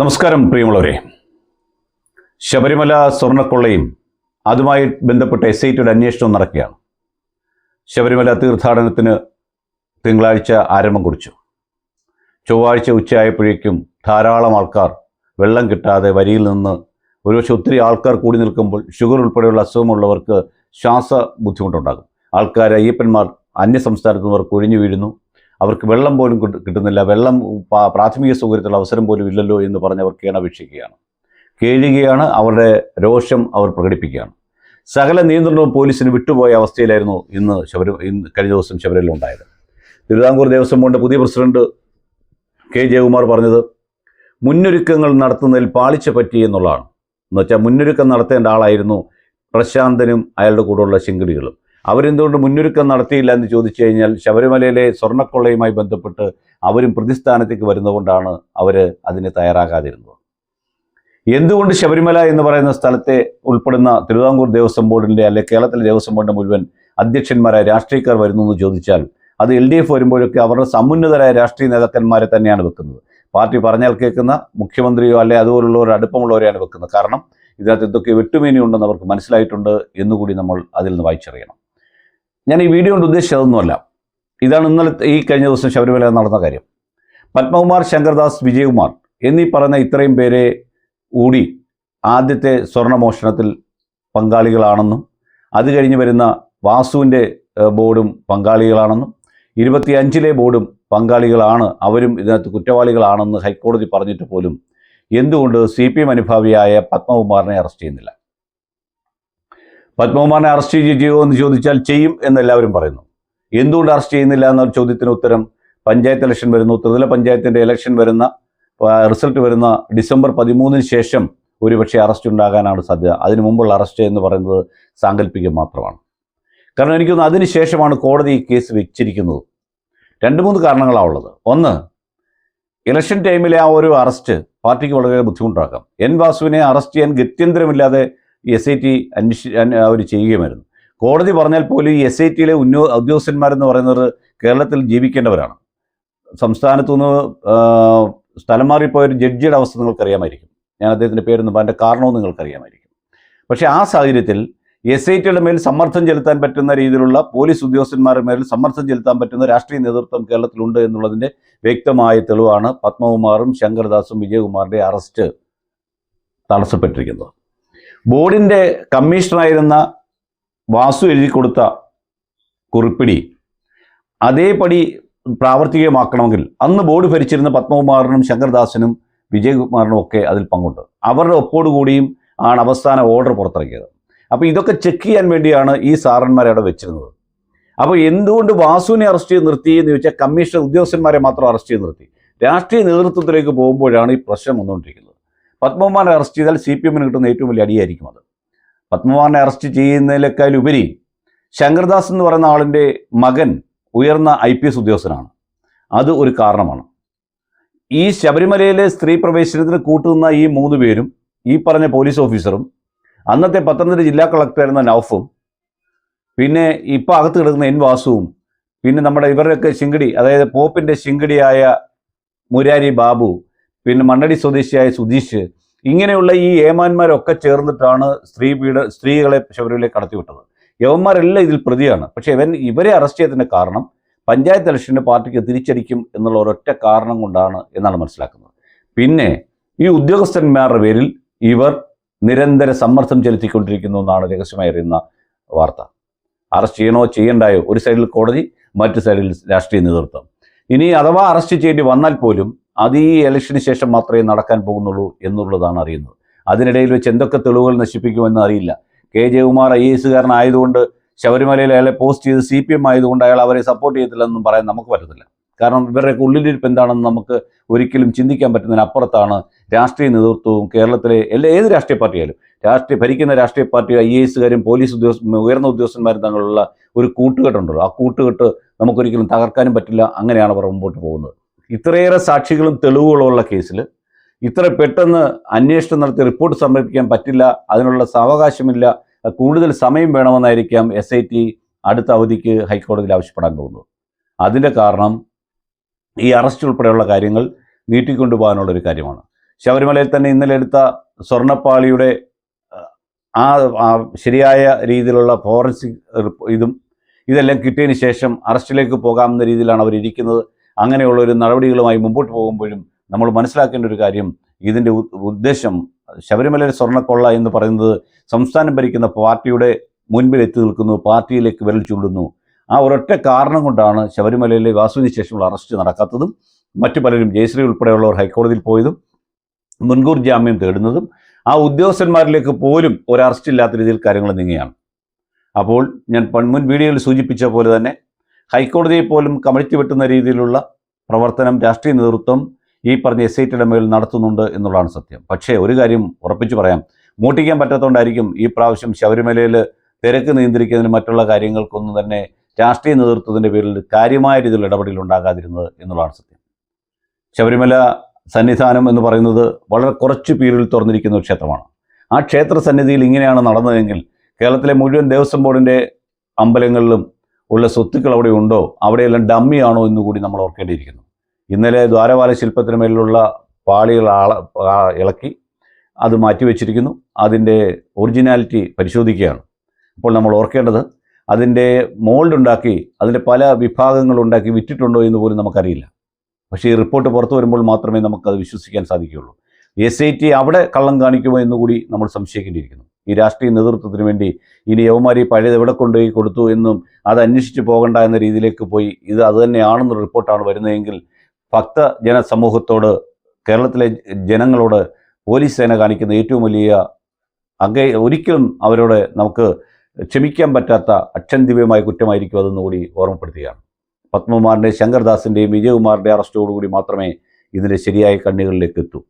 നമസ്കാരം പ്രിയമുള്ളവരെ. ശബരിമല സ്വർണക്കൊള്ളയും അതുമായി ബന്ധപ്പെട്ട എസ് ഐ ടിയുടെ അന്വേഷണം നടക്കുകയാണ്. ശബരിമല തീർത്ഥാടനത്തിന് തിങ്കളാഴ്ച ആരംഭം കുറിച്ചു. ചൊവ്വാഴ്ച ഉച്ചയായപ്പോഴേക്കും ധാരാളം ആൾക്കാർ വെള്ളം കിട്ടാതെ വരിയിൽ നിന്ന് ഒരുപക്ഷെ ഒത്തിരി ആൾക്കാർ കൂടി നിൽക്കുമ്പോൾ ഷുഗർ ഉൾപ്പെടെയുള്ള അസുഖമുള്ളവർക്ക് ശ്വാസ ബുദ്ധിമുട്ടുണ്ടാകും. ആൾക്കാർ അയ്യപ്പന്മാർ അന്യ സംസ്ഥാനത്ത് നിന്നവർ കൊഴിഞ്ഞു വീഴുന്നു. അവർക്ക് വെള്ളം പോലും കിട്ടുന്നില്ല. വെള്ളം പ്രാഥമിക സൗകര്യത്തിലുള്ള അവസരം പോലും ഇല്ലല്ലോ എന്ന് പറഞ്ഞ് അവർ കേണപേക്ഷിക്കുകയാണ്. കേഴുകയാണ് അവരുടെ രോഷം അവർ പ്രകടിപ്പിക്കുകയാണ്. സകല നിയന്ത്രണവും പോലീസിന് വിട്ടുപോയ അവസ്ഥയിലായിരുന്നു ഇന്ന് ശബരി ഇന്ന് കഴിഞ്ഞ ദിവസം ശബരിമല ഉണ്ടായത്. തിരുവിതാംകൂർ ദേവസ്വം ബോർഡിന്റെ പുതിയ പ്രസിഡന്റ് കെ. ജയകുമാർ പറഞ്ഞത് മുന്നൊരുക്കങ്ങൾ നടത്തുന്നതിൽ പാളിച്ച പറ്റി എന്നുള്ളതാണ്. എന്നുവെച്ചാൽ മുന്നൊരുക്കം നടത്തേണ്ട ആളായിരുന്നു പ്രശാന്തനും അയാളുടെ കൂടെയുള്ള ശിങ്കിടികളും അവരെന്തുകൊണ്ട് മുന്നൊരുക്കം നടത്തിയില്ല എന്ന് ചോദിച്ചു കഴിഞ്ഞാൽ ശബരിമലയിലെ സ്വർണക്കൊള്ളയുമായി ബന്ധപ്പെട്ട് അവരും പ്രതിസ്ഥാനത്തേക്ക് വരുന്നതുകൊണ്ടാണ് അവർ അതിന് തയ്യാറാകാതിരുന്നത്. എന്തുകൊണ്ട് ശബരിമല എന്ന് പറയുന്ന സ്ഥലത്തെ ഉൾപ്പെടുന്ന തിരുവിതാംകൂർ ദേവസ്വം ബോർഡിന്റെ അല്ലെ കേരളത്തിലെ ദേവസ്വം ബോർഡിന്റെ മുഴുവൻ അധ്യക്ഷന്മാരായ രാഷ്ട്രീയക്കാർ വരുന്നു എന്ന് ചോദിച്ചാൽ അത് എൽ ഡി എഫ് വരുമ്പോഴൊക്കെ അവരുടെ സമുന്നതരായ രാഷ്ട്രീയ നേതാക്കന്മാരെ തന്നെയാണ് വെക്കുന്നത്. പാർട്ടി പറഞ്ഞാൽ കേൾക്കുന്ന മുഖ്യമന്ത്രിയോ അല്ലെ അതുപോലുള്ളവരോ അടുപ്പമുള്ളവരെയാണ് വെക്കുന്നത്. കാരണം ഇതിനകത്ത് എന്തൊക്കെ വെട്ടുമേനി ഉണ്ടെന്ന് അവർക്ക് മനസ്സിലായിട്ടുണ്ട് എന്നുകൂടി നമ്മൾ അതിൽ നിന്ന് വായിച്ചറിയണം. ഞാൻ ഈ വീഡിയോ കൊണ്ട് ഉദ്ദേശിച്ചതൊന്നുമല്ല. ഇതാണ് ഇന്നലെ ഈ കഴിഞ്ഞ ദിവസം ശബരിമല നടന്ന കാര്യം. പത്മകുമാർ ശങ്കർദാസ് വിജയകുമാർ എന്നീ പറയുന്ന ഇത്രയും പേരെ കൂടി ആദ്യത്തെ സ്വർണമോഷണത്തിൽ പങ്കാളികളാണെന്നും അത് കഴിഞ്ഞ് വരുന്ന വാസുവിന്റെ ബോർഡും പങ്കാളികളാണെന്നും ഇരുപത്തിയഞ്ചിലെ ബോർഡും പങ്കാളികളാണ് അവരും ഇതിനകത്ത് കുറ്റവാളികളാണെന്ന് ഹൈക്കോടതി പറഞ്ഞിട്ട് പോലും എന്തുകൊണ്ട് സി പി എം അനുഭാവിയായ പത്മകുമാറിനെ അറസ്റ്റ് ചെയ്യുന്നില്ല? പത്മകുമാറിനെ അറസ്റ്റ് ചെയ്യുമോ എന്ന് ചോദിച്ചാൽ ചെയ്യും എന്ന് എല്ലാവരും പറയുന്നു. എന്തുകൊണ്ട് അറസ്റ്റ് ചെയ്യുന്നില്ല എന്ന ചോദ്യത്തിന് ഉത്തരം പഞ്ചായത്ത് ഇലക്ഷൻ വരുന്നു. ത്രിതല പഞ്ചായത്തിന്റെ ഇലക്ഷൻ വരുന്ന റിസൾട്ട് വരുന്ന ഡിസംബർ പതിമൂന്നിന് ശേഷം ഒരുപക്ഷെ അറസ്റ്റ് ഉണ്ടാകാനാണ് സാധ്യത. അതിനു മുമ്പുള്ള അറസ്റ്റ് എന്ന് പറയുന്നത് സാങ്കല്പികം മാത്രമാണ്. കാരണം എനിക്ക് തോന്നുന്നു അതിന് ശേഷമാണ് കോടതി ഈ കേസ് വെച്ചിരിക്കുന്നത്. രണ്ട് മൂന്ന് കാരണങ്ങളാണ് ഉള്ളത്. ഒന്ന് ഇലക്ഷൻ ടൈമിലെ ആ ഒരു അറസ്റ്റ് പാർട്ടിക്ക് വളരെ ബുദ്ധിമുട്ടാക്കാം. എൻ വാസുവിനെ അറസ്റ്റ് ചെയ്യാൻ ഗത്യന്തരമില്ലാതെ എസ് ഐ ടി അന്വേഷി അവർ ചെയ്യുകയുമായിരുന്നു. കോടതി പറഞ്ഞാൽ പോലും ഈ എസ് ഐ ടിയിലെ ഉന്നോ ഉദ്യോഗസ്ഥന്മാരെന്ന് പറയുന്നത് കേരളത്തിൽ ജീവിക്കേണ്ടവരാണ്. സംസ്ഥാനത്തു നിന്ന് സ്ഥലം മാറിപ്പോയ ഒരു ജഡ്ജിയുടെ അവസ്ഥ നിങ്ങൾക്കറിയാമായിരിക്കും. ഞാൻ അദ്ദേഹത്തിന്റെ പേരൊന്നും അതിന്റെ കാരണവും നിങ്ങൾക്കറിയാമായിരിക്കും. പക്ഷേ ആ സാഹചര്യത്തിൽ എസ് ഐ ടിയുടെ മേൽ സമ്മർദ്ദം ചെലുത്താൻ പറ്റുന്ന രീതിയിലുള്ള പോലീസ് ഉദ്യോഗസ്ഥന്മാരുടെ മേൽ സമ്മർദ്ദം ചെലുത്താൻ പറ്റുന്ന രാഷ്ട്രീയ നേതൃത്വം കേരളത്തിലുണ്ട് എന്നുള്ളതിന്റെ വ്യക്തമായ തെളിവാണ് പത്മകുമാറും ശങ്കർദാസും വിജയകുമാറിന്റെ അറസ്റ്റ് തടസ്സപ്പെട്ടിരിക്കുന്നത്. ബോർഡിന്റെ കമ്മീഷണറായിരുന്ന വാസു എഴുതി കൊടുത്ത കുറിപ്പിടി അതേപടി പ്രാവർത്തികമാക്കണമെങ്കിൽ അന്ന് ബോർഡ് ഭരിച്ചിരുന്ന പത്മകുമാറിനും ശങ്കർദാസിനും വിജയകുമാറിനും ഒക്കെ അതിൽ പങ്കുണ്ട്. അവരുടെ ഒപ്പോടുകൂടിയും ആണ് അവസാന ഓർഡർ പുറത്തിറക്കിയത്. അപ്പോൾ ഇതൊക്കെ ചെക്ക് ചെയ്യാൻ വേണ്ടിയാണ് ഈ സാറന്മാരെ അവിടെ വെച്ചിരുന്നത്. അപ്പോൾ എന്തുകൊണ്ട് വാസുവിനെ അറസ്റ്റ് ചെയ്ത് നിർത്തി എന്ന് ചോദിച്ചാൽ കമ്മീഷൻ ഉദ്യോഗസ്ഥന്മാരെ മാത്രം അറസ്റ്റ് ചെയ്ത് നിർത്തി. രാഷ്ട്രീയ നേതൃത്വത്തിലേക്ക് പോകുമ്പോഴാണ് ഈ പ്രശ്നം വന്നുകൊണ്ടിരിക്കുന്നത്. പത്മകുമാറിനെ അറസ്റ്റ് ചെയ്താൽ സി പി എമ്മിന് കിട്ടുന്ന ഏറ്റവും വലിയ അടിയായിരിക്കും അത്. പത്മകുമാറിനെ അറസ്റ്റ് ചെയ്യുന്നതിലേക്കാളുപരി ശങ്കർദാസ് എന്ന് പറയുന്ന ആളിന്റെ മകൻ ഉയർന്ന ഐ പി എസ് ഉദ്യോഗസ്ഥനാണ്. അത് ഒരു കാരണമാണ്. ഈ ശബരിമലയിലെ സ്ത്രീ പ്രവേശനത്തിന് കൂട്ടുന്ന ഈ മൂന്ന് പേരും ഈ പറഞ്ഞ പോലീസ് ഓഫീസറും അന്നത്തെ പത്തനംതിട്ട ജില്ലാ കളക്ടറായിരുന്ന നൌഫും പിന്നെ ഇപ്പോൾ അകത്ത് കിടക്കുന്ന എൻ വാസുവും പിന്നെ നമ്മുടെ ഇവരുടെയൊക്കെ ശിങ്കടി അതായത് പോപ്പിന്റെ ശിങ്കടിയായ മുരാരി ബാബു പിന്നെ മണ്ണടി സ്വദേശിയായ സുധീഷ് ഇങ്ങനെയുള്ള ഈ ഏമാന്മാരൊക്കെ ചേർന്നിട്ടാണ് സ്ത്രീ പീഡ സ്ത്രീകളെ ശബരിമലയിലേക്ക് കടത്തിവിട്ടത്. യവന്മാരെല്ലാം ഇതിൽ പ്രതിയാണ്. പക്ഷേ ഇവൻ ഇവരെ അറസ്റ്റ് ചെയ്തതിന്റെ കാരണം പഞ്ചായത്ത് ഇലക്ഷന്റെ പാർട്ടിക്ക് തിരിച്ചടിക്കും എന്നുള്ള ഒരൊറ്റ കാരണം കൊണ്ടാണ് എന്നാണ് മനസ്സിലാക്കുന്നത്. പിന്നെ ഈ ഉദ്യോഗസ്ഥന്മാരുടെ പേരിൽ ഇവർ നിരന്തര സമ്മർദ്ദം ചെലുത്തിക്കൊണ്ടിരിക്കുന്നു എന്നാണ് രഹസ്യമായി അറിയുന്ന വാർത്ത. അറസ്റ്റ് ചെയ്യണോ ചെയ്യണ്ടായോ? ഒരു സൈഡിൽ കോടതി മറ്റു സൈഡിൽ രാഷ്ട്രീയ നേതൃത്വം. ഇനി അഥവാ അറസ്റ്റ് ചെയ്യേണ്ടി വന്നാൽ പോലും അത് ഈ ഇലക്ഷന് ശേഷം മാത്രമേ നടക്കാൻ പോകുന്നുള്ളൂ എന്നുള്ളതാണ് അറിയുന്നത്. അതിനിടയിൽ വെച്ച് എന്തൊക്കെ തെളിവുകൾ നശിപ്പിക്കുമെന്ന് അറിയില്ല. കെ. ജയകുമാർ ഐ എസ് എസുകാരനായതുകൊണ്ട് ശബരിമലയിൽ അയാളെ പോസ്റ്റ് ചെയ്ത് സി പി എം ആയതുകൊണ്ട് അയാൾ അവരെ സപ്പോർട്ട് ചെയ്തില്ലെന്നും പറയാൻ നമുക്ക് പറ്റത്തില്ല. കാരണം ഇവരുടെയൊക്കെ ഉള്ളിലിരിപ്പ് എന്താണെന്ന് നമുക്ക് ഒരിക്കലും ചിന്തിക്കാൻ പറ്റുന്നതിനപ്പുറത്താണ് രാഷ്ട്രീയ നേതൃത്വവും കേരളത്തിലെ എല്ലാ ഏത് രാഷ്ട്രീയ പാർട്ടിയായാലും. രാഷ്ട്രീയ ഭരിക്കുന്ന രാഷ്ട്രീയ പാർട്ടി ഐ എ എസുകാരും പോലീസ് ഉദ്യോഗസ്ഥ ഉയർന്ന ഉദ്യോഗസ്ഥന്മാരും തമ്മിലുള്ള ഒരു കൂട്ടുകെട്ടുണ്ടല്ലോ. ആ കൂട്ടുകെട്ട് നമുക്കൊരിക്കലും തകർക്കാനും പറ്റില്ല. അങ്ങനെയാണ് അവർ മുമ്പോട്ട് പോകുന്നത്. ഇത്രയേറെ സാക്ഷികളും തെളിവുകളും ഉള്ള കേസിൽ ഇത്ര പെട്ടെന്ന് അന്വേഷണം നടത്തി റിപ്പോർട്ട് സമർപ്പിക്കാൻ പറ്റില്ല അതിനുള്ള സാവകാശമില്ല കൂടുതൽ സമയം വേണമെന്നായിരിക്കാം എസ് ഐ ടി അടുത്ത അവധിക്ക് ഹൈക്കോടതിയിൽ ആവശ്യപ്പെടാൻ പോകുന്നത്. അതിന്റെ കാരണം ഈ അറസ്റ്റ് ഉൾപ്പെടെയുള്ള കാര്യങ്ങൾ നീട്ടിക്കൊണ്ടുപോകാനുള്ള ഒരു കാര്യമാണ്. ശബരിമലയിൽ തന്നെ ഇന്നലെ എടുത്ത സ്വർണപ്പാളിയുടെ ആ ശരിയായ രീതിയിലുള്ള ഫോറൻസിക് ഇതും ഇതെല്ലാം കിട്ടിയതിന് ശേഷം അറസ്റ്റിലേക്ക് പോകാമെന്ന രീതിയിലാണ് അവരിയ്ക്കുന്നത് അങ്ങനെയുള്ള ഒരു നടപടികളുമായി മുമ്പോട്ട് പോകുമ്പോഴും നമ്മൾ മനസ്സിലാക്കേണ്ട ഒരു കാര്യം ഇതിന്റെ ഉദ്ദേശം ശബരിമലയിലെ സ്വർണക്കൊള്ള എന്ന് പറയുന്നത് സംസ്ഥാനം ഭരിക്കുന്ന പാർട്ടിയുടെ മുൻപിൽ എത്തി നിൽക്കുന്നു പാർട്ടിയിലേക്ക് വിരൽ ചൂടുന്നു ആ ഒരൊറ്റ കാരണം കൊണ്ടാണ് ശബരിമലയിലെ വാസുവിന് ശേഷമുള്ള അറസ്റ്റ് നടക്കാത്തതും മറ്റു പലരും ജയശ്രീ ഉൾപ്പെടെയുള്ളവർ ഹൈക്കോടതിയിൽ പോയതും മുൻകൂർ ജാമ്യം തേടുന്നതും ആ ഉദ്യോഗസ്ഥന്മാരിലേക്ക് പോലും ഒരു അറസ്റ്റ് ഇല്ലാത്ത രീതിയിൽ കാര്യങ്ങൾ നീങ്ങുകയാണ്. അപ്പോൾ ഞാൻ മുൻ വീഡിയോയിൽ സൂചിപ്പിച്ച പോലെ തന്നെ ഹൈക്കോടതിയെ പോലും കമഴ്ത്തി വെട്ടുന്ന രീതിയിലുള്ള പ്രവർത്തനം രാഷ്ട്രീയ നേതൃത്വം ഈ പറഞ്ഞ എസ് ഐ ടിയുടെ മേൽ നടത്തുന്നുണ്ട് എന്നുള്ളതാണ് സത്യം. പക്ഷേ ഒരു കാര്യം ഉറപ്പിച്ചു പറയാം. മോട്ടിക്കാൻ പറ്റാത്തതുകൊണ്ടായിരിക്കും ഈ പ്രാവശ്യം ശബരിമലയിൽ തിരക്ക് നിയന്ത്രിക്കുന്നതിന് മറ്റുള്ള കാര്യങ്ങൾക്കൊന്നും തന്നെ രാഷ്ട്രീയ നേതൃത്വത്തിന്റെ പേരിൽ കാര്യമായ രീതിയിൽ ഇടപെടൽ ഉണ്ടാകാതിരുന്നത് എന്നുള്ളതാണ് സത്യം. ശബരിമല സന്നിധാനം എന്ന് പറയുന്നത് വളരെ കുറച്ച് പേരിൽ തുറന്നിരിക്കുന്ന ഒരു ക്ഷേത്രമാണ്. ആ ക്ഷേത്ര സന്നിധിയിൽ ഇങ്ങനെയാണ് നടന്നതെങ്കിൽ കേരളത്തിലെ മുഴുവൻ ദേവസ്വം ബോർഡിന്റെ അമ്പലങ്ങളിലും ഉള്ള സ്വത്തുക്കൾ അവിടെ ഉണ്ടോ? അവിടെയെല്ലാം ഡമ്മിയാണോ എന്ന് കൂടി നമ്മൾ ഓർക്കേണ്ടിയിരിക്കുന്നു. ഇന്നലെ ദ്വാരപാല ശില്പത്തിന് മേലുള്ള പാളികൾ ഇളക്കി അത് മാറ്റിവെച്ചിരിക്കുന്നു. അതിന്റെ ഒറിജിനാലിറ്റി പരിശോധിക്കുകയാണ്. അപ്പോൾ നമ്മൾ ഓർക്കേണ്ടത് അതിന്റെ മോൾഡ് ഉണ്ടാക്കി അതിന്റെ പല വിഭാഗങ്ങൾ ഉണ്ടാക്കി വിറ്റിട്ടുണ്ടോ എന്ന് പോലും നമുക്കറിയില്ല. പക്ഷേ ഈ റിപ്പോർട്ട് പുറത്തു വരുമ്പോൾ മാത്രമേ നമുക്കത് വിശ്വസിക്കാൻ സാധിക്കുകയുള്ളൂ. എസ് ഐ ടി അവിടെ കള്ളം കാണിക്കുമോ എന്നുകൂടി നമ്മൾ സംശയിക്കേണ്ടിയിരിക്കുന്നു. ഈ രാഷ്ട്രീയ നേതൃത്വത്തിന് വേണ്ടി ഇനി യവമാരി പഴയത് എവിടെ കൊണ്ടുപോയി കൊടുത്തു എന്നും അത് അന്വേഷിച്ച് പോകണ്ട എന്ന രീതിയിലേക്ക് പോയി. ഇത് അതുതന്നെയാണെന്ന റിപ്പോർട്ടാണ് വരുന്നതെങ്കിൽ ഭക്ത ജനസമൂഹത്തോട് കേരളത്തിലെ ജനങ്ങളോട് പോലീസ് സേന കാണിക്കുന്ന ഏറ്റവും വലിയ അകെ ഒരിക്കലും അവരോട് നമുക്ക് ക്ഷമിക്കാൻ പറ്റാത്ത അക്ഷന്തിവ്യമായ കുറ്റമായിരിക്കും അതെന്ന് കൂടി ഓർമ്മപ്പെടുത്തുകയാണ്. പത്മകുമാറിന്റെയും ശങ്കർദാസിന്റെയും വിജയകുമാറിന്റെ അറസ്റ്റോടുകൂടി മാത്രമേ ഇതിന്റെ ശരിയായ കണ്ണികളിലേക്ക് എത്തൂ.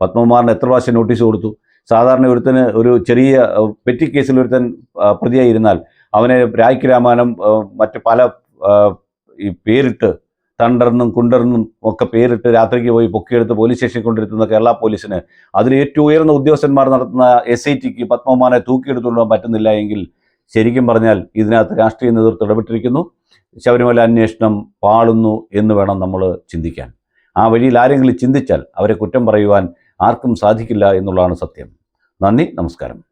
പത്മകുമാറിന് എത്ര പ്രാവശ്യം നോട്ടീസ് കൊടുത്തു? സാധാരണ ഒരുത്തന് ഒരു ചെറിയ പെറ്റി കേസിൽ ഒരുത്തൻ പ്രതിയായി പ്രതിയായിരുന്നാൽ അവനെ രായ്ക്ക് രാമാനം മറ്റ് പല ഈ പേരിട്ട് തണ്ടർന്നും കുണ്ടർന്നും ഒക്കെ പേരിട്ട് രാത്രിക്ക് പോയി പൊക്കിയെടുത്ത് പോലീസ് സ്റ്റേഷനിൽ കൊണ്ടിരുത്തുന്ന കേരള പോലീസിന്. അതിൽ ഏറ്റവും ഉയർന്ന ഉദ്യോഗസ്ഥന്മാർ നടത്തുന്ന എസ് ഐ ടിക്ക് പത്മമാനെ തൂക്കിയെടുത്തുകൊണ്ടുവാൻ പറ്റുന്നില്ല എങ്കിൽ ശരിക്കും പറഞ്ഞാൽ ഇതിനകത്ത് രാഷ്ട്രീയ നേതൃത്വം ഇടപെട്ടിരിക്കുന്നു. ശബരിമല അന്വേഷണം പാളുന്നു എന്ന് വേണം നമ്മൾ ചിന്തിക്കാൻ. ആ വഴിയിൽ ആരെങ്കിലും ചിന്തിച്ചാൽ അവരെ കുറ്റം പറയുവാൻ ആർക്കും സാധിക്കില്ല എന്നുള്ളതാണ് സത്യം. നന്ദി നമസ്കാരം.